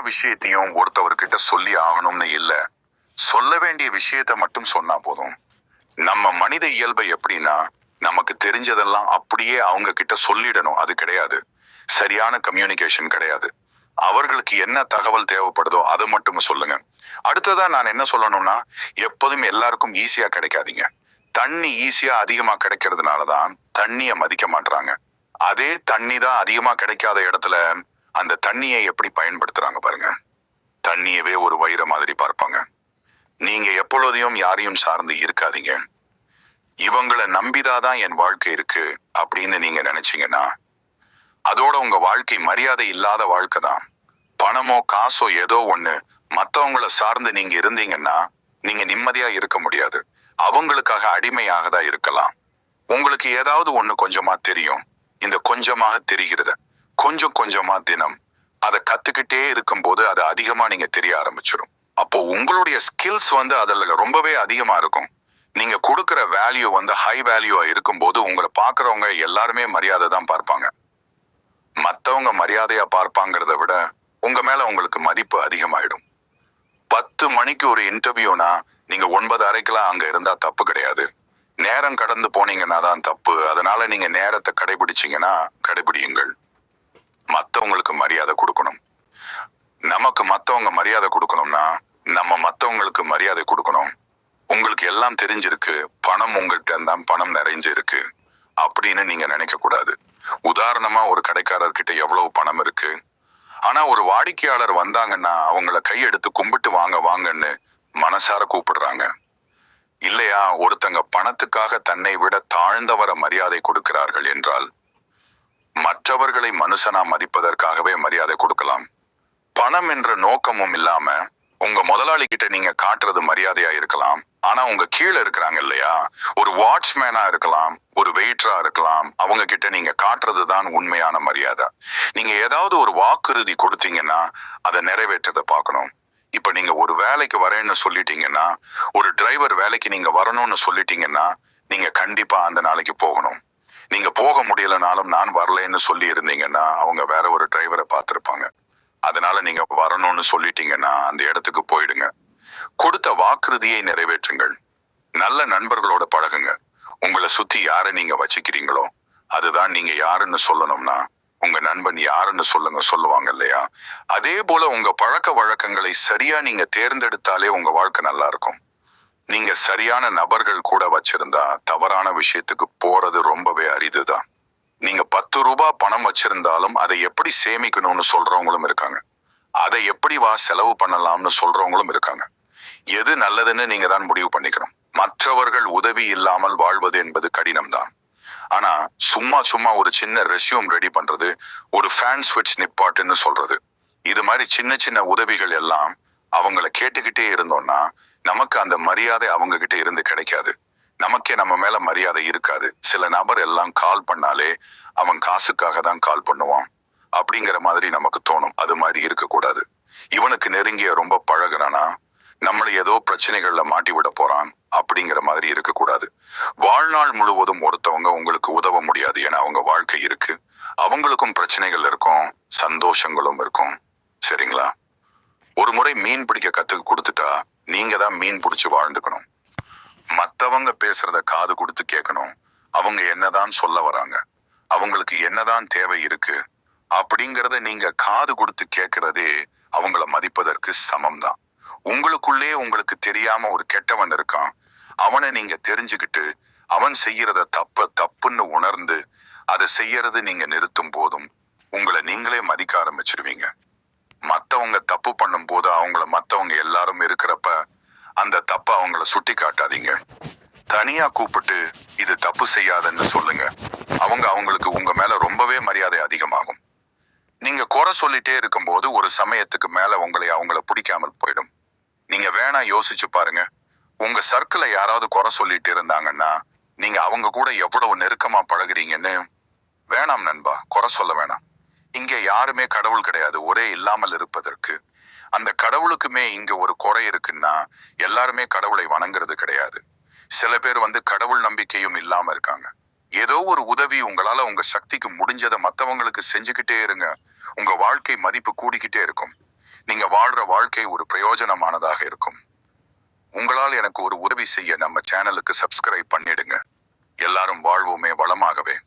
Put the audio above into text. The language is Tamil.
விஷயத்தையும் ஒருத்தவர்கிட்ட சொல்லி ஆகணும்னு இல்ல. சொல்ல வேண்டிய விஷயத்த மட்டும் சொன்னா போதும். நம்ம மனித இயல்பை எப்படின்னா நமக்கு தெரிஞ்சதெல்லாம் அப்படியே அவங்க கிட்ட சொல்லிடணும். அது கிடையாது. சரியான கம்யூனிகேஷன் கிடையாது. அவர்களுக்கு என்ன தகவல் தேவைப்படுதோ அதை மட்டும் சொல்லுங்க. அடுத்ததா நான் என்ன சொல்லணும்னா எப்போதும் எல்லாருக்கும் ஈஸியா கிடைக்காதீங்க. தண்ணி ஈஸியா அதிகமா கிடைக்கிறதுனால தான் மதிக்க மாட்றாங்க. அதே தண்ணி தான் அதிகமா கிடைக்காத இடத்துல அந்த தண்ணியை எப்படி பயன்படுத்துறாங்க பாருங்க. தண்ணியவே ஒரு வயிற மாதிரி பார்ப்பாங்க. நீங்க எப்பொழுதையும் யாரையும் சார்ந்து இருக்காதீங்க. இவங்கள நம்பிதாதான் என் வாழ்க்கை இருக்கு அப்படின்னு நீங்க நினைச்சீங்கன்னா அதோட உங்க வாழ்க்கை மரியாதை இல்லாத வாழ்க்கை தான். பணமோ காசோ ஏதோ ஒண்ணு மத்தவங்கள சார்ந்து நீங்க இருந்தீங்கன்னா நீங்க நிம்மதியா இருக்க முடியாது. அவங்களுக்காக அடிமையாக தான் இருக்கலாம். உங்களுக்கு ஏதாவது ஒண்ணு கொஞ்சமா தெரியும். இந்த கொஞ்சமாக தெரிகிறது. கொஞ்சம் கொஞ்சமா தினம். அதை கத்துக்கிட்டே இருக்கும்போது அது அதிகமா நீங்க தெரிய ஆரம்பிச்சிடும் அப்போ உங்களுடைய ஸ்கில்ஸ் வந்து அதில் ரொம்பவே அதிகமா இருக்கும். நீங்க கொடுக்குற வேல்யூ வந்து ஹை வேல்யூவா இருக்கும்போது உங்களை பார்க்குறவங்க எல்லாருமே மரியாதை தான் பார்ப்பாங்க. மற்றவங்க மரியாதையா பார்ப்பாங்கிறத விட உங்க மேல உங்களுக்கு மதிப்பு அதிகமாயிடும். பத்து மணிக்கு ஒரு இன்டர்வியூனா நீங்க ஒன்பது அரைக்கெல்லாம் அங்க இருந்தா தப்பு கிடையாது. நேரம் கடந்து போனீங்கன்னா தான் தப்பு. அதனால நீங்க நேரத்தை கடைபிடிச்சீங்கன்னா கடைபிடியுங்கள் மத்தவங்களுக்கு மரியாதை கொடுக்கணும் நமக்கு மத்தவங்க மரியாதை கொடுக்கணும்னா நம்ம மத்தவங்களுக்கு மரியாதை கொடுக்கணும். உங்களுக்கு எல்லாம் தெரிஞ்சிருக்கு பணம் உங்கள்கிட்ட தான் பணம் நிறைஞ்சு இருக்கு அப்படின்னு நீங்க நினைக்க கூடாது உதாரணமா ஒரு கடைக்காரர்கிட்ட எவ்வளவு பணம் இருக்கு? ஆனா ஒரு வாடிக்கையாளர் வந்தாங்கன்னா அவங்கள கையெடுத்து கும்பிட்டு வாங்க வாங்கன்னு மனசார கூப்பிடுறாங்க. இல்லையா ஒருத்தங்க பணத்துக்காக தன்னை விட தாழ்ந்தவர மரியாதை கொடுக்கிறார்கள் என்றால் மற்றவர்களை மனுஷனா மதிப்பதற்காகவே மரியாதை பணம் என்ற நோக்கமும் இல்லாம உங்க முதலாளி கிட்ட நீங்க காட்டுறது மரியாதையா இருக்கலாம். ஆனா உங்க கீழே இருக்கிறாங்க இல்லையா? ஒரு வாட்ச்மேனா இருக்கலாம் ஒரு வெயிட்டரா இருக்கலாம் அவங்க கிட்ட நீங்க காட்டுறது தான் உண்மையான மரியாதை. நீங்க ஏதாவது ஒரு வாக்குறுதி கொடுத்தீங்கன்னா அதை நிறைவேற்றதை பார்க்கணும். இப்ப நீங்க ஒரு வேலைக்கு வரேன்னு சொல்லிட்டீங்கன்னா ஒரு டிரைவர் வேலைக்கு நீங்க வரணும்னு சொல்லிட்டீங்கன்னா நீங்க கண்டிப்பா அந்த நாளைக்கு போகணும். நீங்க போக முடியலனாலும் நான் வரலைன்னு சொல்லி இருந்தீங்கன்னா அவங்க வேற ஒரு டிரைவரை பார்த்துருப்பாங்க. அதனால நீங்க வரணும்னு சொல்லிட்டீங்கன்னா அந்த இடத்துக்கு போயிடுங்க. கொடுத்த வாக்குறுதியை நிறைவேற்றுங்கள். நல்ல நண்பர்களோட பழகுங்க. உங்களை சுத்தி யாரை நீங்க வச்சுக்கிறீங்களோ அதுதான் நீங்க யாருன்னு சொல்லணும்னா உங்க நண்பன் யாருன்னு சொல்லுங்க சொல்லுவாங்க இல்லையா? அதே போல உங்க பழக்க வழக்கங்களை சரியா நீங்க தேர்ந்தெடுத்தாலே உங்க வாழ்க்கை நல்லா இருக்கும் நீங்க சரியான நபர்கள் கூட வச்சிருந்தா தவறான விஷயத்துக்கு போறது ரொம்பவே அரிதுதான். பத்து ரூபாய் பணம் வச்சிருந்தாலும் அதை எப்படி சேமிக்கணும்னு சொல்றவங்களும் இருக்காங்க. அதை எப்படி வா செலவு பண்ணலாம்னு சொல்றவங்களும் இருக்காங்க. எது நல்லதுன்னு நீங்க தான் முடிவு பண்ணிக்கணும். மற்றவர்கள் உதவி இல்லாமல் வாழ்வது என்பது கடினம்தான். ஆனா சும்மா சும்மா ஒரு சின்ன ரெஸ்யூம் ரெடி பண்றது ஒரு ஃபேன் ஸ்விட்ச் நிப்பாட்டுன்னு சொல்றது இது மாதிரி சின்ன சின்ன உதவிகள் எல்லாம் அவங்கள கேட்டுக்கிட்டே இருந்தோம்னா நமக்கு அந்த மரியாதை அவங்க கிட்ட இருந்து கிடைக்காது. நமக்கே நம்ம மேல மரியாதை இருக்காது. சில நபர் எல்லாம் கால் பண்ணாலே அவன் காசுக்காக தான் கால் பண்ணுவான். அப்படிங்கிற மாதிரி நமக்கு தோணும். அது மாதிரி இருக்கக்கூடாது. இவனுக்கு நெருங்கிய ரொம்ப பழகுறானா நம்மளை ஏதோ பிரச்சனைகள்ல மாட்டி விட போறான் அப்படிங்கிற மாதிரி இருக்கக்கூடாது. வாழ்நாள் முழுவதும் ஒருத்தவங்க உங்களுக்கு உதவ முடியாது என அவங்க வாழ்க்கை இருக்கு. அவங்களுக்கும் பிரச்சனைகள் இருக்கும் சந்தோஷங்களும் இருக்கும். சரிங்களா? ஒரு முறை மீன் பிடிக்க கத்துக்கு கொடுத்துட்டா நீங்க தான் மீன் பிடிச்சு வாழ்ந்துக்கணும். மத்தவங்க பேசுறத காது கொடுத்து கேட்கணும் அவங்க என்னதான் சொல்ல வராங்க. அவங்களுக்கு என்னதான் தேவை இருக்கு அப்படிங்கறத நீங்க காது கொடுத்து கேட்கறதே அவங்கள மதிப்பதற்கு சமம் தான் உங்களுக்குள்ளே உங்களுக்கு தெரியாம ஒரு கெட்டவன் இருக்கான். அவனை நீங்க தெரிஞ்சுக்கிட்டு அவன் செய்யறத தப்ப தப்புன்னு உணர்ந்து அதை செய்யறது நீங்க நிறுத்தும் போதும் உங்களை நீங்களே மதிக்க ஆரம்பிச்சிருவீங்க. மத்தவங்க தப்பு பண்ணும் போது அவங்கள மத்தவங்க எல்லாரும் இருக்கிறப்ப அந்த தப்ப அவங்கள சுட்டி தனியா கூப்பிட்டு இது தப்பு செய்யாதன்னு சொல்லுங்க. அவங்க அவங்களுக்கு உங்க மேல ரொம்பவே மரியாதை அதிகமாகும். நீங்க குறை சொல்லிட்டே இருக்கும்போது ஒரு சமயத்துக்கு மேல உங்களை அவங்கள பிடிக்காமல் போயிடும். நீங்க வேணா யோசிச்சு பாருங்க. உங்க சர்க்கிள யாராவது குறை சொல்லிட்டு இருந்தாங்கன்னா நீங்க அவங்க கூட எவ்வளவு நெருக்கமா பழகுறீங்கன்னு வேணாம் நண்பா குறை சொல்ல வேணாம். இங்க யாருமே கடவுள் கிடையாது ஒரே இல்லாமல் இருப்பதற்கு. அந்த கடவுளுக்குமே இங்க ஒரு குறை இருக்குன்னா எல்லாருமே கடவுளை வணங்குறது கிடையாது. சில பேர் வந்து கடவுள் நம்பிக்கையும் இல்லாம இருக்காங்க. ஏதோ ஒரு உதவி உங்களால உங்க சக்திக்கு முடிஞ்சதை மத்தவங்களுக்கு செஞ்சுக்கிட்டே இருங்க. உங்க வாழ்க்கை மதிப்பு கூடிக்கிட்டே இருக்கும். நீங்க வாழ்ற வாழ்க்கை ஒரு பிரயோஜனமானதாக இருக்கும். உங்களால் எனக்கு ஒரு உதவி செய்ய நம்ம சேனலுக்கு சப்ஸ்கிரைப் பண்ணிடுங்க. எல்லாரும் வாழ்வோமே வளமாகவே.